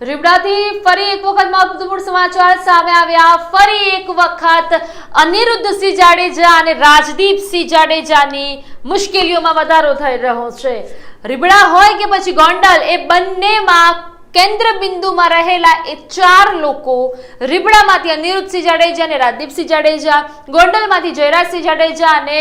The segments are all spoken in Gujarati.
રીબડાથી ફરી એક વખત મહત્વપૂર્ણ સમાચાર સામે આવ્યા. ફરી એક વખત અનિરુદ્ધસિંહ જાડેજા અને રાજદીપસિંહ જાડેજાની મુશ્કેલીઓમાં વધારો થઈ રહ્યો છે. રીબડા હોય કે પછી ગોંડલ, એ બંનેમાં કેન્દ્ર બિંદુમાં રહેલા એ ચાર લોકો રીબડામાંથી અનિરુદ્ધસિંહ જાડેજા અને રાજદીપસિંહ જાડેજા, ગોંડલમાંથી જયરાજસિંહ જાડેજા અને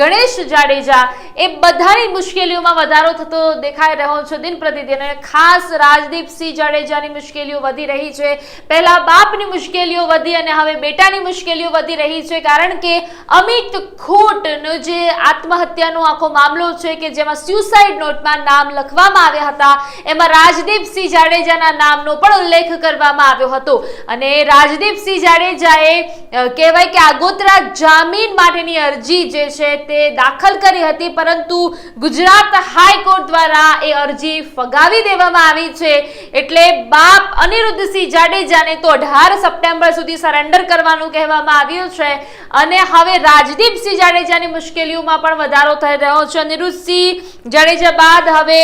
ગણેશ જાડેજા એ બધાની મુશ્કેલીઓમાં વધારો થતો દેખાઈ રહ્યો છે. દિન પ્રતિદિન અને ખાસ રાજદીપસિંહ જાડેજાની મુશ્કેલીઓ વધી રહી છે. પહેલા બાપની મુશ્કેલીઓ વધી અને હવે બેટાની મુશ્કેલીઓ વધી રહી છે કારણ કે અમિત ખોટનો જે આત્મહત્યાનો આખો મામલો છે કે જેમાં સ્યુસાઇડ નોટમાં નામ લખવામાં આવ્યા હતા, એમાં રાજદીપસિંહ જાડેજાના નામનો પણ ઉલ્લેખ કરવામાં આવ્યો હતો. અને રાજદીપસિંહ જાડેજાએ કહેવાય કે આગોતરા જામીન માટેની અરજી જે છે તે દાખલ કરી હતી, પરંતુ ગુજરાત હાઈકોર્ટ દ્વારા એ અરજી ફગાવી દેવામાં આવી છે. એટલે બાપ અનિરુદ્ધસિંહ જાડેજાને તો અઢાર સપ્ટેમ્બર સુધી સરેન્ડર કરવાનું કહેવામાં આવ્યું છે. અને હવે રાજદીપસિંહ જાડેજાની મુશ્કેલીઓમાં પણ વધારો થઈ રહ્યો છે. અનિરુદ્ધસિંહ જાડેજા બાદ હવે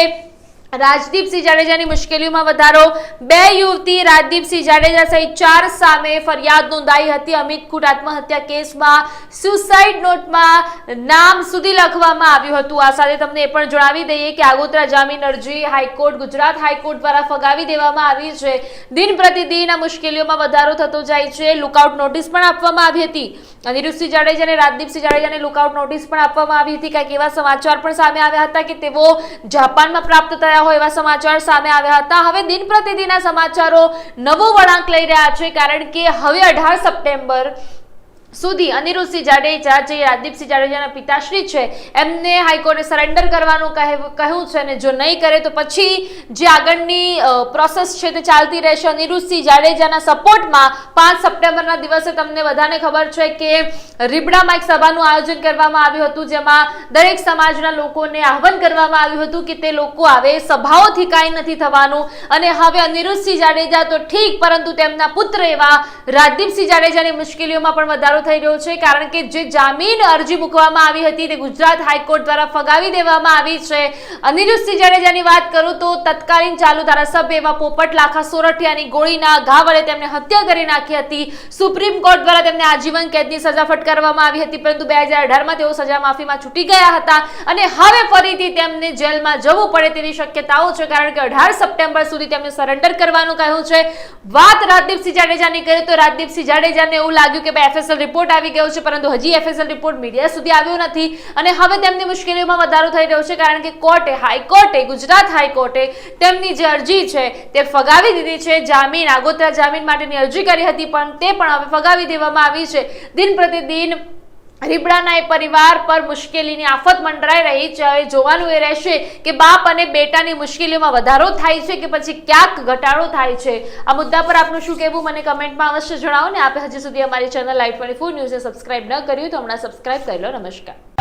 રાજદીપસિંહ જાડેજાની મુશ્કેલીઓમાં વધારો. બે યુવતી રાજદીપસિંહ જાડેજા સહિત ચાર સામે ફરિયાદ નોંધાઈ હતી. અમિત કુટ આત્મહત્યા કેસમાં સુસાઇડ નોટમાં નામ સુધી લખવામાં આવ્યું હતું. આ સાથે તમને એ પણ જણાવી દઈએ કે આગોતરા જામીન અરજી હાઈકોર્ટ, ગુજરાત હાઈકોર્ટ દ્વારા ફગાવી દેવામાં આવી છે. દિન પ્રતિદિન આ મુશ્કેલીઓમાં વધારો થતો જાય છે. લુકઆઉટ નોટિસ પણ આપવામાં આવી હતી. અનિરુદ્ધસિંહ જાડેજા અને રાજદીપસિંહ જાડેજાને લુકઆઉટ નોટિસ પણ આપવામાં આવી હતી. કંઈક એવા સમાચાર પણ સામે આવ્યા હતા કે તેઓ જાપાનમાં પ્રાપ્ત થયા હોય એવા સમાચાર સામે આવ્યા હતા. હવે દિન પ્રતિદિન સમાચારો નવો વળાંક લઈ રહ્યા છે, કારણ કે હવે અઢાર સપ્ટેમ્બર સુધી અનિરુદ્ધસિંહ જાડેજા, જે રાજદીપસિંહ જાડેજાના પિતાશ્રી છે, એમને હાઈકોર્ટે સરેન્ડર કરવાનું કહે- કહ્યું છે અને જો નહીં કરે તો પછી જે આગળની પ્રોસેસ છે તે ચાલતી રહેશે. અનિરુદ્ધસિંહ જાડેજાના સપોર્ટમાં પાંચ સપ્ટેમ્બરના દિવસે તમને બધાને ખબર છે કે રીબડામાં એક સભાનું આયોજન કરવામાં આવ્યું હતું, જેમાં દરેક સમાજના લોકોને આહવાન કરવામાં આવ્યું હતું કે તે લોકો આવે સભાઓથી કાંઈ નથી થવાનું. અને હવે અનિરુદ્ધસિંહ જાડેજા તો ઠીક, પરંતુ તેમના પુત્ર એવા રાજદીપસિંહ જાડેજાની મુશ્કેલીઓમાં પણ વધારો થઈ રહ્યો છે, કારણ કે જે જામીન અરજી મૂકવામાં આવી હતી તે ગુજરાત હાઈકોર્ટ દ્વારા ફગાવી દેવામાં આવી છે. અનિરુદ્ધસિંહ જાડેજાની વાત કરું તો તત્કાલીન ચાલુ ધારાસભ્ય એવા પોપટ લાખા સોરઠિયાની ગોળીના ઘા વડે તેમને હત્યા કરી નાખી હતી. સુપ્રીમ કોર્ટ દ્વારા તેમને આજીવન કેદની સજા ફટકારવામાં આવી હતી, પરંતુ બે હજાર અઢારમાં તેઓ સજા માફીમાં છૂટી ગયા હતા અને હવે ફરીથી તેમને જેલમાં જવું પડે તેવી શક્યતાઓ છે, કારણ કે અઢાર સપ્ટેમ્બર સુધી તેમને સરેન્ડર કરવાનું કહ્યું છે. વાત રાજદીપસિંહ જાડેજાની કરીએ તો રાજદીપસિંહ જાડેજાને એવું લાગ્યું કે ભાઈ એફએસએલ રિપોર્ટ આવી ગયો છે, પરંતુ હજી એફએસએલ રિપોર્ટ મીડિયા સુધી આવ્યો નથી અને હવે તેમની મુશ્કેલીઓમાં વધારો થઈ રહ્યો છે, કારણ કે કોર્ટે હાઈકોર્ટે ગુજરાત હાઈકોર્ટે તેમની જે અરજી છે, તે ફગાવી દીધી છે. જામીન, આગોતરા જામીન માટેની અરજી કરી હતી, પણ તે પણ હવે ફગાવી દેવામાં આવી છે. દિન પ્રતિદિન રીબડાના એ પરિવાર પર મુશ્કેલીની આફત મંડરાઈ રહી છે. હવે જોવાનું એ રહેશે કે બાપ અને બેટાની મુશ્કેલીઓમાં વધારો થાય છે કે પછી ક્યાંક ઘટાડો થાય છે? આ મુદ્દા પર આપનું શું કહેવું? મને કમેન્ટમાં અવશ્ય જણાવો ને. આપે હજી સુધી અમારી ચેનલ લાઈટ ટ્વેન્ટી ફોર ન્યૂઝને સબસ્ક્રાઈબ ન કર્યું તો હમણાં સબસ્ક્રાઈબ કરી લો. નમસ્કાર.